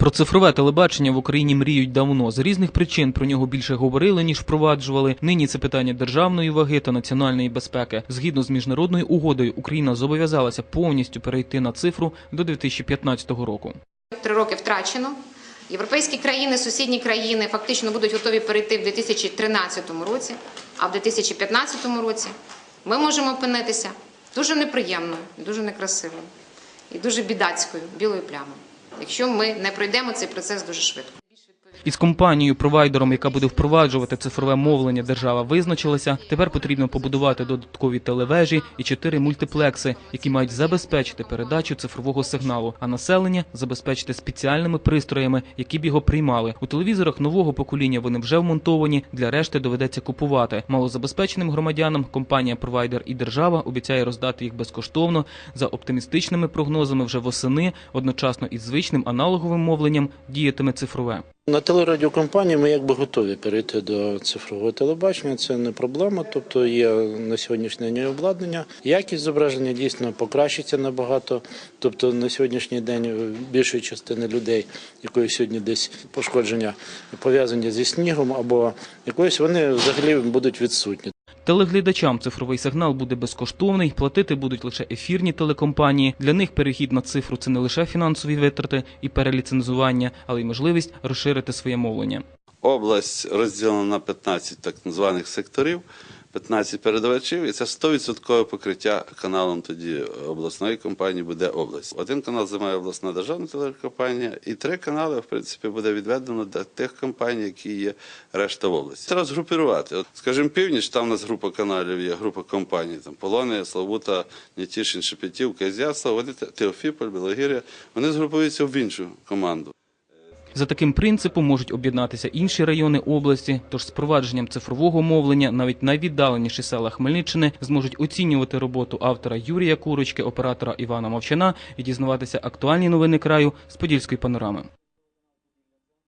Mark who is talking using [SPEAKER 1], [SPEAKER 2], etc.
[SPEAKER 1] Про цифрове телебачення в Україні мріють давно. З різних причин про нього більше говорили, ніж впроваджували. Нині це питання державної ваги та національної безпеки. Згідно з міжнародною угодою, Україна зобов'язалася повністю перейти на цифру до 2015 року.
[SPEAKER 2] Три роки втрачено. Європейські країни, сусідні країни фактично будуть готові перейти в 2013 році, а в 2015 році ми можемо опинитися дуже неприємною, дуже некрасивою і дуже бідацькою білою плямою, якщо ми не пройдемо цей процес дуже швидко.
[SPEAKER 1] Із компанією провайдером, яка буде впроваджувати цифрове мовлення, держава визначилася. Тепер потрібно побудувати додаткові телевежі і чотири мультиплекси, які мають забезпечити передачу цифрового сигналу, а населення забезпечити спеціальними пристроями, які б його приймали. У телевізорах нового покоління вони вже вмонтовані. Для решти доведеться купувати. Малозабезпеченим громадянам компанія провайдер і держава обіцяє роздати їх безкоштовно за оптимістичними прогнозами вже восени. Одночасно із звичним аналоговим мовленням діятиме цифрове.
[SPEAKER 3] На телерадіокомпанії ми якби готові перейти до цифрового телебачення. Це не проблема. Тобто є на сьогоднішній день обладнання. Якість зображення дійсно покращиться набагато. Тобто на сьогоднішній день більшої частини людей, якої сьогодні десь пошкодження пов'язані зі снігом або якоюсь, вони взагалі будуть відсутні.
[SPEAKER 1] Телеглядачам цифровий сигнал буде безкоштовний, платити будуть лише ефірні телекомпанії. Для них перехід на цифру це не лише фінансові витрати і переліцензування, але й можливість розширити своє мовлення.
[SPEAKER 4] Область розділена на 15 так званих секторів, 15 передавачів, і це 100% покриття каналом тоді обласної компанії буде область. Один канал займає обласна державна телекомпанія, і три канали, в принципі, буде відведено для тих компаній, які є решта в області. Треба згрупувати. От, скажімо, північ, там у нас група каналів є, група компаній, там Полонія, Славута, Нетішин, Шепетівка, Ізяслав, вони Теофіполь, Білогір'я, вони згрупуються в іншу команду.
[SPEAKER 1] За таким принципом можуть об'єднатися інші райони області. Тож з провадженням цифрового мовлення навіть найвіддаленіші села Хмельниччини зможуть оцінювати роботу автора Юрія Курочки, оператора Івана Мовчана і дізнаватися актуальні новини краю з подільської панорами.